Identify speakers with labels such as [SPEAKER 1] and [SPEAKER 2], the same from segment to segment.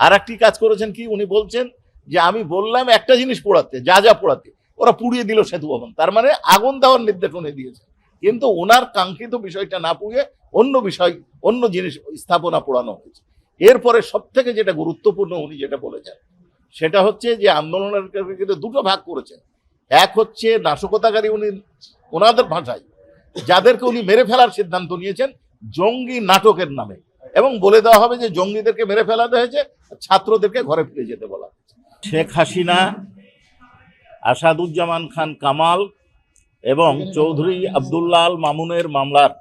[SPEAKER 1] আর একটি কাজ করেছেন কি? উনি বলছেন যে, আমি বললাম একটা জিনিস পোড়াতে, যা যা পোড়াতে, ওরা পুড়িয়ে দিল সেতু ভবন। তার মানে আগুন দেওয়ার নির্দেশ উনি দিয়েছেন। কিন্তু ওনার কাঙ্ক্ষিত বিষয়টা না পুড়িয়ে অন্য বিষয়, অন্য জিনিস স্থাপনা পোড়ানো হয়েছে। এরপরে সব থেকে যেটা গুরুত্বপূর্ণ উনি যেটা বলেছেন, সেটা হচ্ছে যে, আন্দোলনের কিন্তু দুটো ভাগ করেছেন। এক হচ্ছে নাশকতাকারী উনি ওনাদের ভাষায়, যাদেরকে উনি মেরে ফেলার সিদ্ধান্ত নিয়েছেন, জঙ্গি নাটকের নামে। এবং বলে দেওয়া হবে যে জঙ্গিদেরকে মেরে ফেলাতে হয়েছে, ছাত্রদেরকে ঘরে ফিরে যেতে বলা শেখ হাসিনা, আসাদুজ্জামান খান কামাল এবং চৌধুরী আবদুল্লাল মামুনের মামলার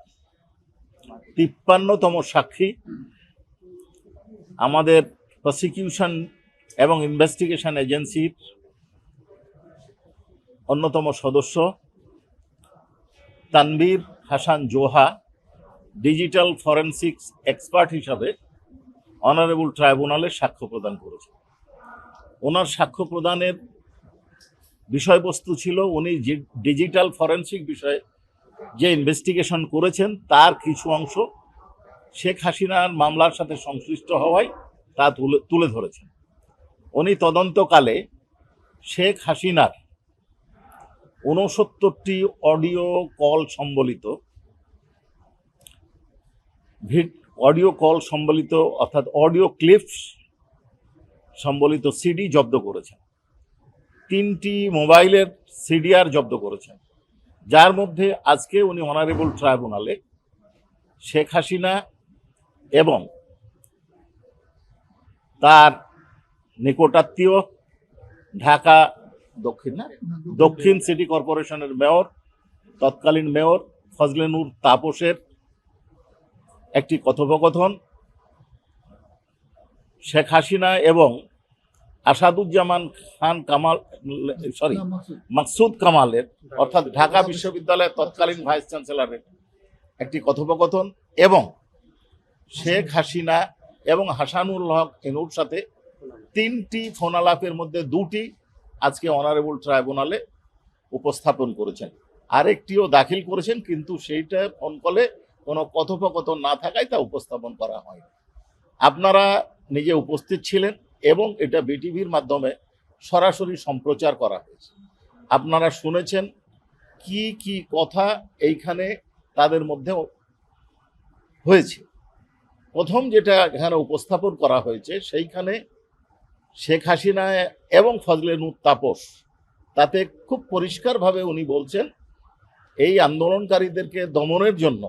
[SPEAKER 1] তিপ্পান্নতম সাক্ষী আমাদের প্রসিকিউশন এবং ইনভেস্টিগেশন এজেন্সির অন্যতম সদস্য Tanvir Hasan Joha. Digital forensics expert হিসাবে অনারেবল ট্রাইব্যুনালে সাক্ষ্য প্রদান করেছে ওনার সাক্ষ্য প্রদানের বিষয়বস্তু ছিল, উনি যে- ডিজিটাল ফরেন্সিক বিষয়ে যে ইনভেস্টিগেশন করেছেন, তার কিছু অংশ শেখ হাসিনার মামলার সাথে সংশ্লিষ্ট হওয়ায় তা তুলে তুলে ধরেছেন। উনি তদন্তকালে শেখ হাসিনার ঊনসত্তরটি অডিও কল সম্বলিত ভিড অডিও কল সম্বলিত, অর্থাৎ অডিও ক্লিপস সম্বলিত সিডি জব্দ করেছেন। তিনটি মোবাইলের সিডিআর জব্দ করেছেন। যার মধ্যে আজকে উনি অনারেবল ট্রাইব্যুনালে শেখ হাসিনা এবং তার নিকটাত্মীয় ঢাকা দক্ষিণ দক্ষিণ সিটি কর্পোরেশনের মেয়র, তৎকালীন মেয়র ফজলেনুর তাপসের একটি কথোপকথন শেখ হাসিনা এবং আসাদুজ্জামান খান কামাল সরি মাকসুদ। কামালের অর্থাৎ ঢাকা বিশ্ববিদ্যালয়ের তৎকালীন ভাইস চ্যান্সেলরের একটি কথোপকথন এবং শেখ হাসিনা এবং হাসানুল হক এনুর সাথে তিনটি ফোনালাপের মধ্যে দুটি আজকে অনারেবল ট্রাইব্যুনালে উপস্থাপন করেছেন। আরেকটিও দাখিল করেছেন কিন্তু সেইটা ফোন কলে কোনো কথোপকথন না থাকায় তা উপস্থাপন করা হয় আপনারা নিজে উপস্থিত ছিলেন এবং এটা বিটিভির মাধ্যমে সরাসরি সম্প্রচার করা হয়েছে। আপনারা শুনেছেন কি কি কথা এইখানে তাদের মধ্যে হয়েছে। প্রথম যেটা এখানে উপস্থাপন করা হয়েছে সেইখানে শেখ হাসিনা এবং ফজলে নূর তাপস, তাতে খুব পরিষ্কারভাবে উনি বলছেন, এই আন্দোলনকারীদেরকে দমনের জন্য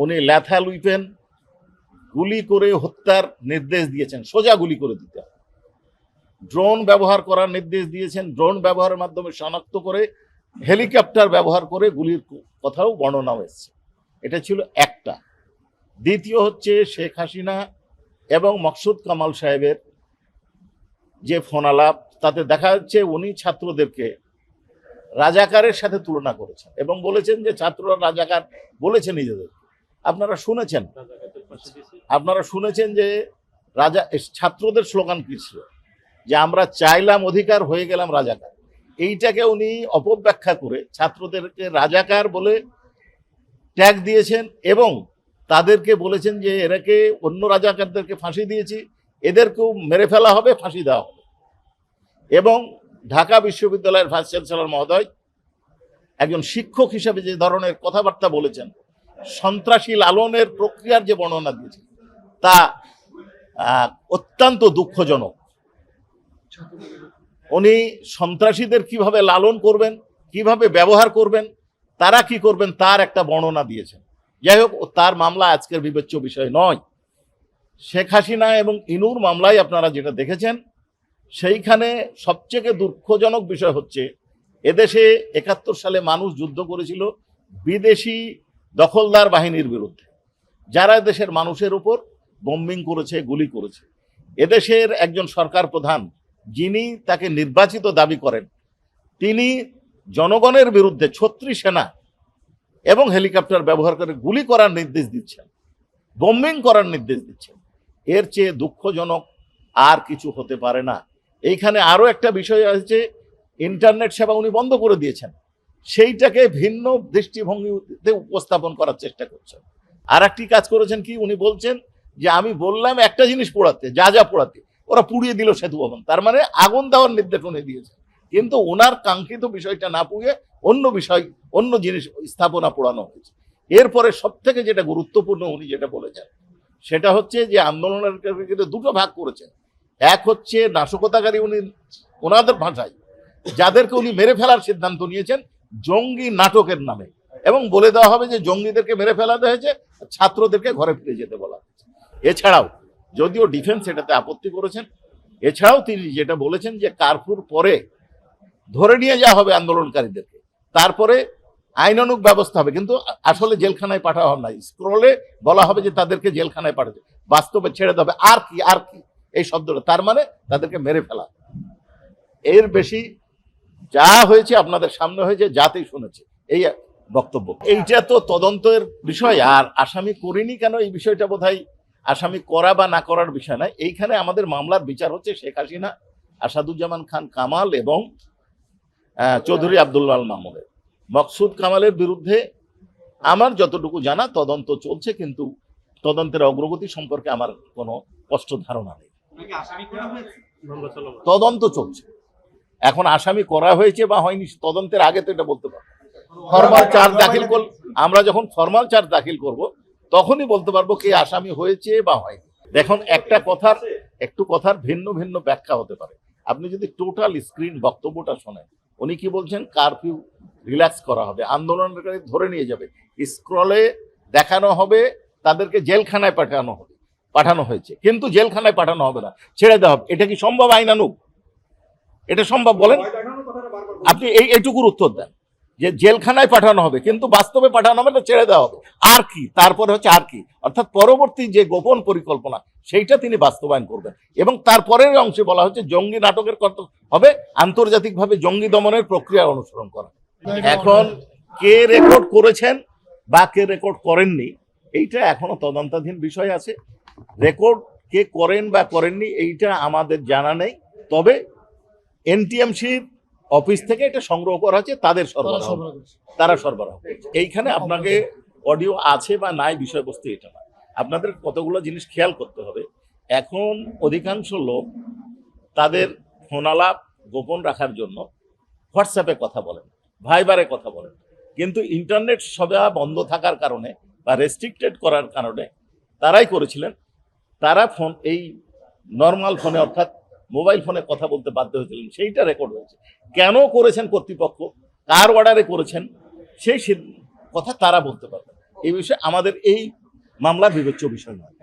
[SPEAKER 1] উনি ল্যাথাল উইপেন গুলি করে হত্যার নির্দেশ দিয়েছেন, সোজা গুলি করে দিতে হবে। ড্রোন ব্যবহার করার নির্দেশ দিয়েছেন, ড্রোন ব্যবহারের মাধ্যমে শনাক্ত করে, হেলিকপ্টার ব্যবহার করে গুলির কথাও বর্ণনা হয়েছে এটা ছিল একটা। দ্বিতীয় হচ্ছে শেখ হাসিনা এবং মকসুদ কামাল সাহেবের যে ফোনালাপ তাতে দেখা যাচ্ছে উনি ছাত্রদেরকে রাজাকারের সাথে তুলনা করেছেন এবং বলেছেন যে ছাত্ররা রাজাকার বলেছে নিজেদের আপনারা শুনেছেন। আপনারা শুনেছেন যে রাজা ছাত্রদের স্লোগান কি ছিল? যে আমরা চাইলাম অধিকার, হয়ে গেলাম রাজাকার। এইটাকে উনি অপব্যাখ্যা করে ছাত্রদেরকে রাজাকার বলে ট্যাগ দিয়েছেন এবং তাদেরকে বলেছেন যে এরাকে অন্য রাজাকারদেরকে ফাঁসি দিয়েছি, এদেরকেও মেরে ফেলা হবে, ফাঁসি দেওয়া হবে। এবং ঢাকা বিশ্ববিদ্যালয়ের ভাইস চ্যান্সেলর মহোদয় একজন শিক্ষক হিসেবে যে ধরনের কথাবার্তা বলেছেন সন্ত্রাসী লালনের প্রক্রিয়ার যে বর্ণনা দিয়েছেন তা অত্যন্ত দুঃখজনক। উনি সন্ত্রাসীদের কীভাবে লালন করবেন, কীভাবে ব্যবহার করবেন, তারা কি করবেন, তার একটা বর্ণনা দিয়েছেন। যাই হোক তার মামলা আজকের বিবেচ্য বিষয় নয়। শেখ হাসিনা এবং ইনুর মামলায় আপনারা যেটা দেখেছেন, সেইখানে সবচেয়ে দুঃখজনক বিষয় হচ্ছে, এদেশে একাত্তর সালে মানুষ যুদ্ধ করেছিল, বিদেশি দখলদার বাহিনীর বিরুদ্ধে। যারা দেশের মানুষের উপর বম্বিং করেছে, গুলি করেছে। এদেশের একজন সরকার প্রধান যিনি তাকে নির্বাচিত দাবি করেন, তিনি জনগণের বিরুদ্ধে ছত্রিশ সেনা এবং হেলিকপ্টার ব্যবহার করে গুলি করার নির্দেশ দিচ্ছেন বম্বিং করার নির্দেশ দিচ্ছেন। এর চেয়ে দুঃখজনক আর কিছু হতে পারে না। এইখানে আরও একটা বিষয় আছে, ইন্টারনেট সেবা উনি বন্ধ করে দিয়েছেন। সেইটাকে ভিন্ন দৃষ্টিভঙ্গিতে উপস্থাপন করার চেষ্টা করছেন। আর একটি কাজ করেছেন কি? উনি বলছেন যে, আমি বললাম একটা জিনিস পোড়াতে, যা যা পোড়াতে, ওরা পুড়িয়ে দিল সেতু ভবন। তার মানে আগুন দেওয়ার নির্দেশ উনি দিয়েছে কিন্তু ওনার কাঙ্ক্ষিত বিষয়টা না পুড়িয়ে অন্য বিষয়, অন্য জিনিস স্থাপনা পোড়ানো হয়েছে। এরপরে সব থেকে যেটা গুরুত্বপূর্ণ উনি যেটা বলেছেন, সেটা হচ্ছে যে, আন্দোলনের কিন্তু দুটো ভাগ করেছেন। এক হচ্ছে নাশকতাকারী উনি ওনাদের ভাষায়, যাদেরকে উনি মেরে ফেলার সিদ্ধান্ত নিয়েছেন জঙ্গি নাটকের নামে। এবং বলে দেওয়া হবে যে জঙ্গিদেরকে মেরে ফেলাতে হয়েছে, ছাত্রদেরকে ঘরে ফিরে যেতে বলা এছাড়াও, যদিও ডিফেন্স এটাতে আপত্তি করেছেন, এছাড়াও তিনি যেটা বলেছেন যে কারফুর পরে ধরে নিয়ে যাওয়া হবে আন্দোলনকারীদেরকে। তারপরে আইনানুগ ব্যবস্থা হবে, কিন্তু আসলে জেলখানায় পাঠানো হবে না। স্ক্রলে বলা হবে যে তাদেরকে জেলখানায় পাঠাতে। বাস্তবে ছেড়ে দেবে আর কি আর কি, এই শব্দটা। তার মানে তাদেরকে মেরে ফেলা। এর বেশি যা হয়েছে আপনাদের সামনে হয়েছে যাতেই শুনেছে। এই বক্তব্য। এইটা তো তদন্তের বিষয় আর আসামি করিনি কেন এই বিষয়টা বোধহয়? আসামি করা বা না করার বিষয় নয়। এইখানে আমাদের মামলার বিচার হচ্ছে শেখ হাসিনা আসাদুজ্জামান খান কামাল এবং চৌধুরী আবদুল্লাহ আল মামুনের। মকসুদ কামালের বিরুদ্ধে আমার যতটুকু জানা তদন্ত চলছে কিন্তু তদন্তের অগ্রগতি সম্পর্কে আমার কোনো স্পষ্ট ধারণা নেই। তদন্ত চলছে। এখন আসামি করা হয়েছে বা হয়নি তদন্তের আগে তো এটা বলতে পারব। ফর্মাল চার্জ দাখিল কর আমরা যখন ফর্মাল চার্জ দাখিল করব তখনই বলতে পারব কে আসামি হয়েছে বা হয়নি। দেখুন একটা কথার একটু কথার ভিন্ন ভিন্ন ব্যাখ্যা হতে পারে। আপনি যদি টোটাল স্ক্রিন বক্তব্যটা শোনেন উনি কি বলছেন? কারফিউ রিল্যাক্স করা হবে আন্দোলনকারী ধরে নিয়ে যাবে। স্ক্রলে দেখানো হবে তাদেরকে জেলখানায় পাঠানো হবে পাঠানো হয়েছে। কিন্তু জেলখানায় পাঠানো হবে না ছেড়ে দেওয়া হবে। এটা কি সম্ভব? আইনানুক এটা সম্ভব বলেন? আপনি এই, এইটুকুর উত্তর দেন। যে জেলখানায় পাঠানো হবে, কিন্তু বাস্তবে পাঠানো হবে না, ছেড়ে দেওয়া হবে। আর কি? তারপরে হচ্ছে আর কি? অর্থাৎ পরবর্তী যে গোপন পরিকল্পনা, সেইটা তিনি বাস্তবায়ন করবেন। এবং তারপরের অংশে বলা হচ্ছে, জঙ্গি নাটকের কত হবে? আন্তর্জাতিকভাবে জঙ্গি দমনের প্রক্রিয়া অনুসরণ করা। এখন কে রেকর্ড করেছেন বা কে রেকর্ড করেননি, এইটা এখনও তদন্তাধীন বিষয় আছে। রেকর্ড কে করেন বা করেননি, এইটা আমাদের জানা নেই। তবে এনটিএমসির অফিস থেকে এটা সংগ্রহ করা হচ্ছে তাদের সরবরাহ। তারা সরবরাহ। এইখানে আপনাকে অডিও আছে বা নাই বিষয়বস্তু এটা না আপনাদের কতগুলো জিনিস খেয়াল করতে হবে। এখন অধিকাংশ লোক তাদের ফোনালাপ গোপন রাখার জন্য হোয়াটসঅ্যাপে কথা বলেন ভাইবারে কথা বলেন। কিন্তু ইন্টারনেট সবা বন্ধ থাকার কারণে বা রেস্ট্রিক্টেড করার কারণে তারাই করেছিলেন। তারা ফোন এই নর্মাল ফোনে অর্থাৎ মোবাইল ফোনে কথা বলতে বাধ্য হয়েছিলেন, সেইটা রেকর্ড হয়েছে। কেন করেছেন কর্তৃপক্ষ? কার অর্ডারে করেছেন? সেই কথা তারা বলতে পারবে এই বিষয়ে আমাদের এই মামলা বিবেচ্য বিষয় নয়।